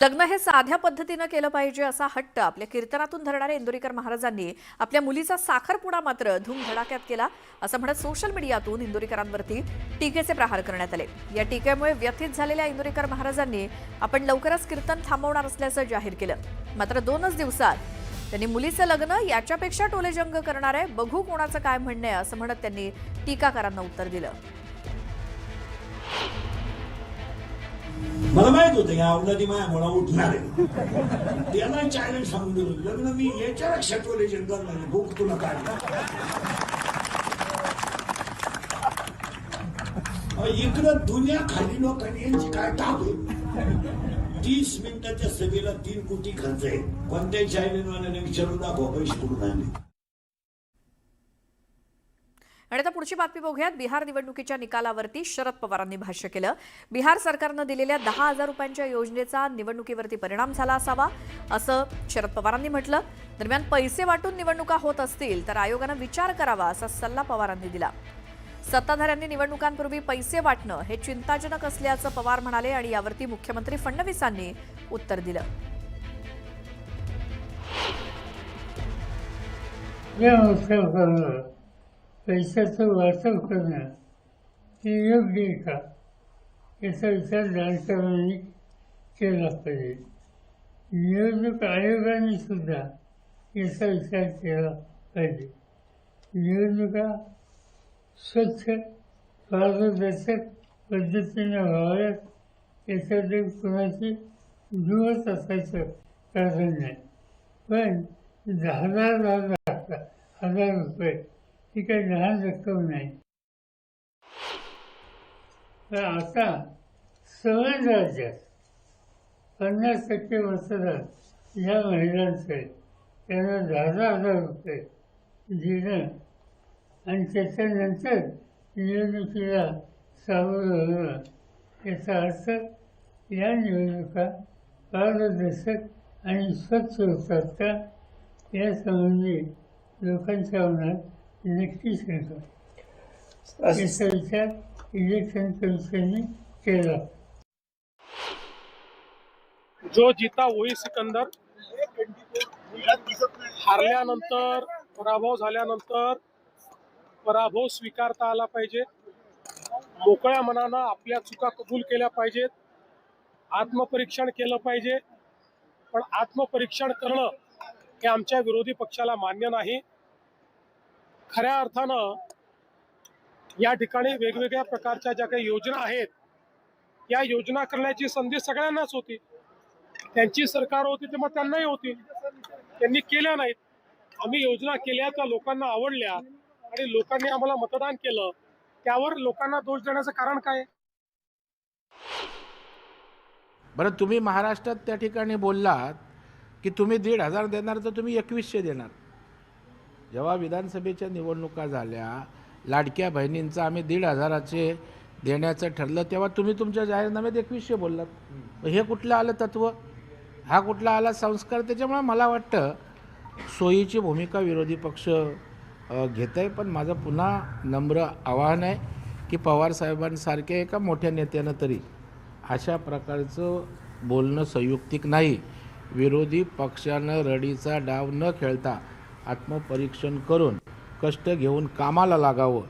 लग्न हे साध्या पद्धतीनं केलं पाहिजे असा हट्ट आपल्या कीर्तनातून धरणाऱ्या इंदोरीकर महाराजांनी आपल्या मुलीचा साखरपुडा मात्र धूमधडाक्यात केला असं म्हणत सोशल मीडियातून इंदोरीकरांवरती टीकेचे प्रहार करण्यात आले. या टीकेमुळे व्यथित झालेल्या इंदोरीकर महाराजांनी आपण लवकरच कीर्तन थांबवणार असल्याचं जाहीर केलं. मात्र दोनच दिवसात त्यांनी मुलीचं लग्न याच्यापेक्षा टोलेजंग करणार आहे बघू कोणाचं काय म्हणणं आहे असं म्हणत त्यांनी टीकाकारांना उत्तर दिलं. मला माहीत होतं या अवलादी माया मला उठणार आहे. त्याला चॅलेंज सांगून दिलं. लग्न मी याच्या लक्षात वले जंगल नाही भूक तुला काय इकडं दुनिया खाली लोकांनी यांची काय टाक तीस मिनिटाच्या सभेला तीन कोटी खर्च आहे कोणत्याही चायनीजवाल्याने विचारून दाखवा पैसे कुठून आले आणि आता पुढची बातमी बघूयात. बिहार निवडणुकीच्या निकालावरती शरद पवारांनी भाष्य केलं. बिहार सरकारनं दिलेल्या दहा हजार रुपयांच्या योजनेचा निवडणुकीवरती परिणाम झाला असावा असं शरद पवारांनी म्हटलं. दरम्यान पैसे वाटून निवडणुका होत असतील तर आयोगानं विचार करावा असा सल्ला पवारांनी दिला. सत्ताधाऱ्यांनी निवडणुकांपूर्वी पैसे वाटणं हे चिंताजनक असल्याचं पवार म्हणाले आणि यावरती मुख्यमंत्री फडणवीसांनी उत्तर दिलं. या पैशाचं वाटप करणं हे योग्य आहे का? याचा विचार राजकारणाने केला पाहिजे. निवडणूक आयोगाने सुद्धा याचा विचार केला पाहिजे. निवडणुका स्वच्छ पारदर्शक पद्धतीने व्हाव्यात याच्यामध्ये कुणाची जुळत असायचं कारण नाही. पण दहा दहा दहा हजार रुपये ही काही लहान रक्कम नाही. तर आता सवय राज्यात पन्नास टक्के मतदान या महिलांचे त्यांना दहा दहा हजार रुपये देणं आणि त्याच्यानंतर निवडणुकीला सामोरं होणं याचा अर्थ या निवडणुका पारदर्शक आणि स्वच्छ होतात का? यासंबंधी लोकांच्या मनात नक्कीच येतो याचा विचार इलेक्शन कमिशनने केला. जो जीता वही सिकंदर हारल्यानंतर पराभव झाल्यानंतर पराभव स्वीकारता आला पाहिजे. मोकळ्या मनानं आपल्या चुका कबूल केल्या पाहिजेत. आत्मपरीक्षण केलं पाहिजे. पण आत्मपरीक्षण करणं हे आमच्या विरोधी पक्षाला मान्य नाही. खऱ्या अर्थानं या ठिकाणी वेगवेगळ्या प्रकारच्या ज्या काही योजना आहेत या योजना करण्याची संधी सगळ्यांनाच होती. त्यांची सरकार होती तेव्हा त्यांनाही होती. त्यांनी केल्या नाहीत. आम्ही योजना केल्या त्या लोकांना आवडल्या आणि लोकांनी आम्हाला मतदान केलं. त्यावर लोकांना दोष देण्याचं कारण काय बरं तुम्ही महाराष्ट्रात त्या ठिकाणी बोललात की तुम्ही दीड हजार देणार तर तुम्ही एकवीसशे देणार. जेव्हा विधानसभेच्या निवडणुका झाल्या लाडक्या बहिणींचं आम्ही दीड हजाराचे देण्याचं ठरलं तेव्हा तुम्ही तुमच्या जाहीरनाम्यात एकवीसशे बोललात. हे कुठलं आलं तत्त्व हा कुठला आला संस्कार? त्याच्यामुळे मला वाटतं सोयीची भूमिका विरोधी पक्ष घेत आहे पण माझं पुन्हा नम्र आवाहन आहे की पवारसाहेबांसारख्या एका मोठ्या नेत्यानं तरी अशा प्रकारचं बोलणं संयुक्तिक नाही. विरोधी पक्षानं रडीचा डाव न खेळता आत्मपरीक्षण करून कष्ट घेऊन कामाला लागावं.